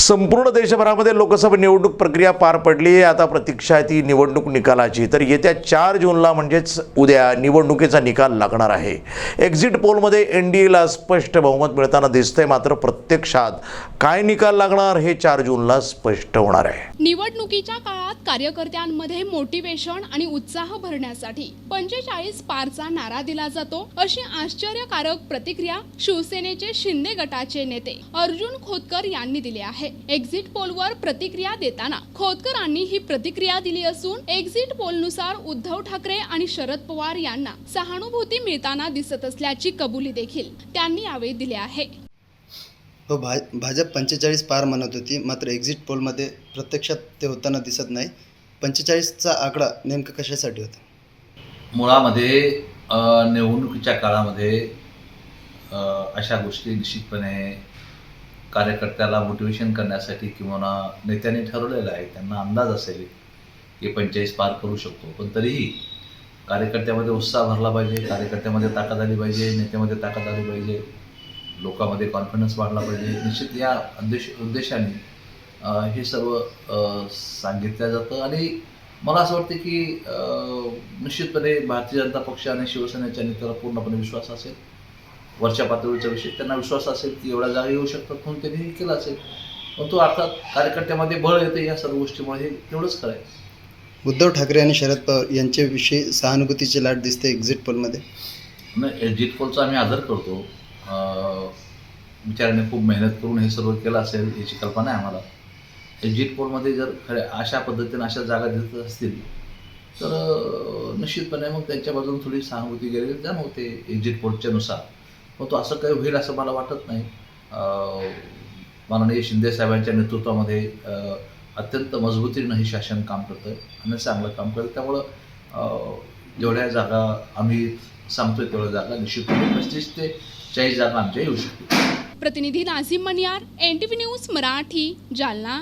संपूर्ण देशभरामध्ये लोकसभा निवडणूक प्रक्रिया पार पडली आहे. आता प्रतीक्षा आहे ती निवडणूक निकालाची. तर येत्या चार जूनला म्हणजेच उद्या निवडणुकीचा निकाल लागणार आहे. एक्झिट पोलमध्ये एन डी एला स्पष्ट बहुमत मिळताना दिसतंय. मात्र प्रत्यक्षात काय निकाल लागणार हे चार जूनला स्पष्ट होणार आहे. निवडणुकीच्या काळात कार्यकर्त्यांमध्ये मोटिवेशन आणि उत्साह भरण्यासाठी पंचेचाळीस पारचा नारा दिला जातो अशी आश्चर्यकारक प्रतिक्रिया शिवसेनेचे शिंदे गटाचे नेते अर्जुन खोतकर यांनी दिली आहे. एक्झिट पोलवर प्रतिक्रिया देताना खोतकरांनी ही प्रतिक्रिया दिली असून एक्झिट पोलनुसार उद्धव ठाकरे आणि शरद पवार यांना सहानुभूती मिळताना दिसत असल्याची कबुली देखील त्यांनी यावेळी दिली आहे. हो भा भाजप पंचेचाळीस पार म्हणत होती मात्र एक्झिट पोलमध्ये प्रत्यक्षात ते होताना दिसत नाही. पंचेचाळीसचा आकडा नेमका कशासाठी होता? मुळामध्ये निवडणुकीच्या काळामध्ये अशा गोष्टी निश्चितपणे कार्यकर्त्याला मोटिवेशन करण्यासाठी किंवा नेत्यांनी ठरवलेलं आहे त्यांना अंदाज असेल की पंचेचाळीस पार करू शकतो. पण तरीही कार्यकर्त्यामध्ये उत्साह भरला पाहिजे कार्यकर्त्यामध्ये ताकद आली पाहिजे नेत्यामध्ये ताकद आली पाहिजे लोकांमध्ये कॉन्फिडन्स वाढला पाहिजे. निश्चित या उद्देश उद्देशाने हे सर्व सांगितलं जातं. आणि मला असं वाटतं की निश्चितपणे भारतीय जनता पक्ष आणि शिवसेनेच्या नेत्याला पूर्णपणे विश्वास असेल. वरच्या पातळीचा विषय त्यांना विश्वास असेल की एवढ्या जागा येऊ शकतात म्हणून त्यांनी हे केलं असेल. पण तो अर्थात कार्यकर्त्यामध्ये बळ येते या सर्व गोष्टीमुळे हे तेवढंच खरं आहे. उद्धव ठाकरे आणि शरद पवार यांच्याविषयी सहानुभूतीची लाट दिसते एक्झिट पोलमध्ये नाही एक्झिट पोलचा आम्ही आदर करतो. बिचाऱ्याने खूप मेहनत करून हे सर्व केलं असेल याची कल्पना आहे आम्हाला. एक्झिट पोलमध्ये जर खऱ्या अशा पद्धतीने अशा जागा देत असतील तर निश्चितपणे मग त्यांच्या बाजूने थोडी सहानुभूती गेलेली जाणवते. एक्झिट पोलच्या नुसार. परंतु तो असं काही होईल असं मला वाटत नाही. माननीय शिंदे साहेबांच्या नेतृत्वामध्ये अत्यंत मजबूतीनं हे शासन काम करतं आणि चांगलं काम करतं त्यामुळं जेवढ्या जागा आम्ही सांगतोय तेवढ्या जागा निश्चितपणे पस्तीस ते चाळीस जागा आमच्या येऊ शकतील. प्रतिनिधी Nazim Maniyar N T V news Marathi Jalna.